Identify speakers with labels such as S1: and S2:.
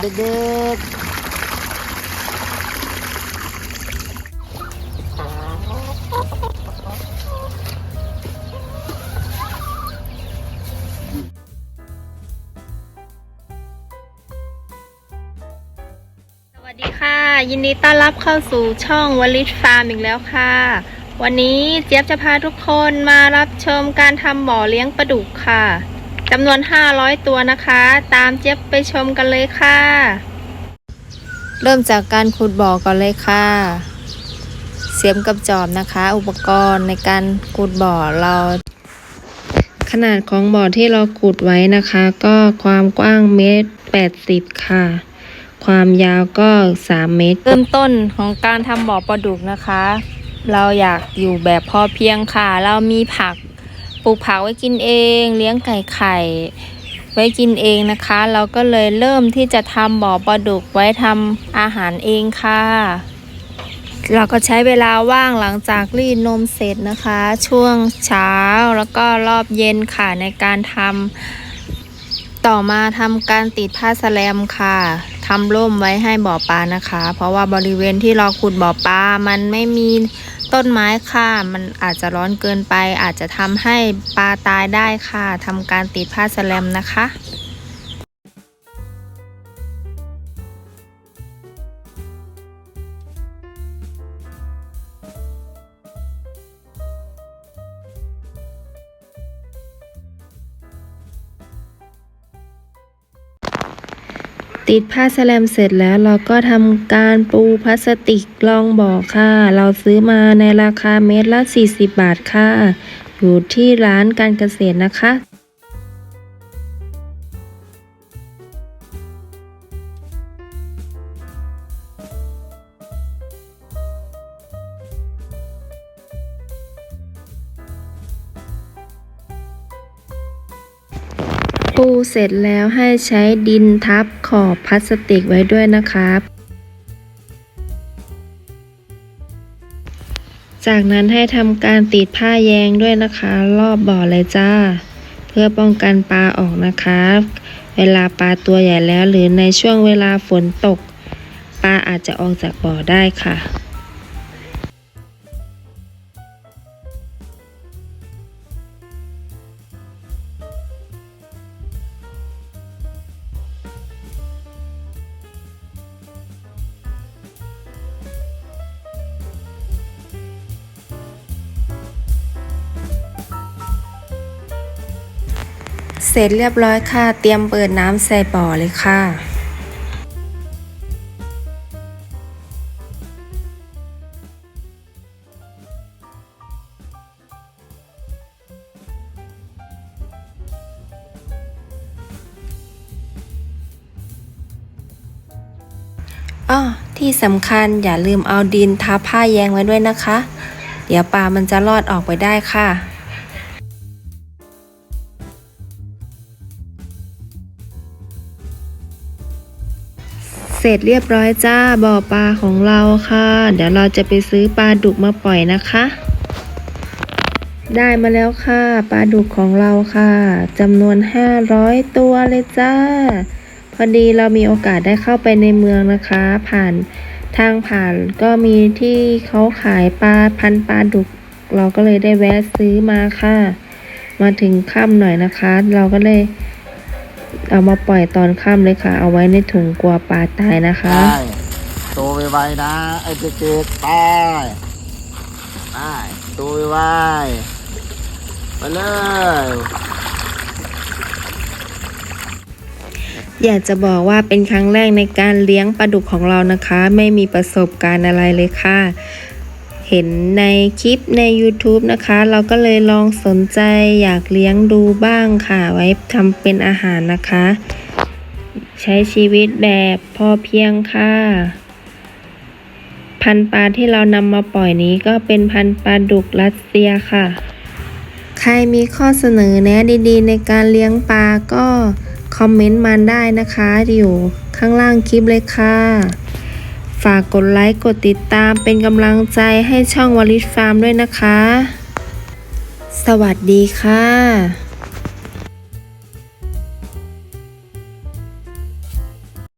S1: เด็ก
S2: สวัสดีค่ะ ยินดีต้อนรับเข้าสู่ช่องวลิชฟาร์มอีกแล้วค่ะ วันนี้เจี๊ยบจะพาทุกคนมารับชมการทำบ่อเลี้ยงปลาดุกค่ะ จำนวน 500 ตัวนะคะ ตามเจี๊ยบไปชมกันเลยค่ะ เริ่มจากการขุดบ่อก่อนเลยค่ะ เสียมกับจอบนะคะ อุปกรณ์ในการขุดบ่อเรา ขนาดของบ่อที่เราขุดไว้นะคะ ก็ความกว้างเมตรแปดสิบค่ะ ความยาวก็ 3 เมตร เริ่มต้นของการทำบ่อปลาดุกนะคะ เราอยากอยู่แบบพอเพียงค่ะ เรามีผักป ลูกผักไว้กินเอง เลี้ยงไก่ไข่ ไว้กินเองนะคะ เราก็เลยเริ่มที่จะทำบ่อปลาดุกไว้ทำอาหารเองค่ะ เราก็ใช้เวลาว่างหลังจากรีดนมเสร็จนะคะ ช่วงเช้าแล้วก็รอบเย็นค่ะในการทำต่อมาทำการติดผ้าสแลมค่ะทำร่มไว้ให้บ่อปลานะคะ เพราะว่าบริเวณที่เราขุดบ่อปลามันไม่มี ต้นไม้ค่ะ มันอาจจะร้อนเกินไป อาจจะทำให้ปลาตายได้ค่ะทำการติดผ้าสแลมนะคะ ติดผ้าสแลมเสร็จแล้วเราก็ทำการปูพลาสติกรองบ่อค่ะ เราซื้อมาในราคาเมตรละ 40 บาทค่ะ อยู่ที่ร้านการเกษตรนะคะ ปูเสร็จแล้วให้ใช้ดินทับขอบพลาสติกไว้ด้วยนะครับ จากนั้นให้ทำการติดผ้าแยงด้วยนะคะ รอบบ่อเลยจ้า เพื่อป้องกันปลาออกนะคะ เวลาปลาตัวใหญ่แล้วหรือในช่วงเวลาฝนตก ปลาอาจจะออกจากบ่อได้ค่ะ เสร็จเรียบร้อยค่ะ เตรียมเปิดน้ำใส่บ่อเลยค่ะอ้อที่สำคัญอย่าลืมเอาดินทับผ้าแยงไว้ด้วยนะคะ เดี๋ยวปลามันจะรอดออกไปได้ค่ะ เสร็จเรียบร้อยจ้าบ่อปลาของเราค่ะ เดี๋ยวเราจะไปซื้อปลาดุกมาปล่อยนะคะ ได้มาแล้วค่ะปลาดุกของเราค่ะจำนวน 500 ตัวเลยจ้า พอดีเรามีโอกาสได้เข้าไปในเมืองนะคะ ผ่านทางผ่านก็มีที่เขาขายปลาพันปลาดุก เราก็เลยได้แวะซื้อมาค่ะ มาถึงค่ำหน่อยนะคะ เราก็เลย เอามาปล่อยตอนค่ำเลยค่ะ เอาไว้ในถุงกลัวปลาตายนะ
S1: ๆ
S2: คะ
S1: ได้โตไวๆนะ ไอ้เด็กๆไปไปโตไวๆไปเลย
S2: อยากจะบอกว่าเป็นครั้งแรกในการเลี้ยงปลาดุกของเรานะคะ ไม่มีประสบการณ์อะไรเลยค่ะ เห็นในคลิปใน YouTube นะคะ เราก็เลยลองสนใจอยากเลี้ยงดูบ้างค่ะ ไว้ทำเป็นอาหารนะคะ ใช้ชีวิตแบบพอเพียงค่ะ พันปลาที่เรานำมาปล่อยนี้ก็เป็นพันปลาดุกรัสเซียค่ะ ใครมีข้อเสนอแนะดีๆ ในการเลี้ยงปลาก็คอมเมนต์มาได้นะคะ อยู่ข้างล่างคลิปเลยค่ะ ฝากกดไลค์กดติดตามเป็นกำลังใจให้ช่องวลิสฟาร์มด้วยนะคะ สวัสดีค่ะ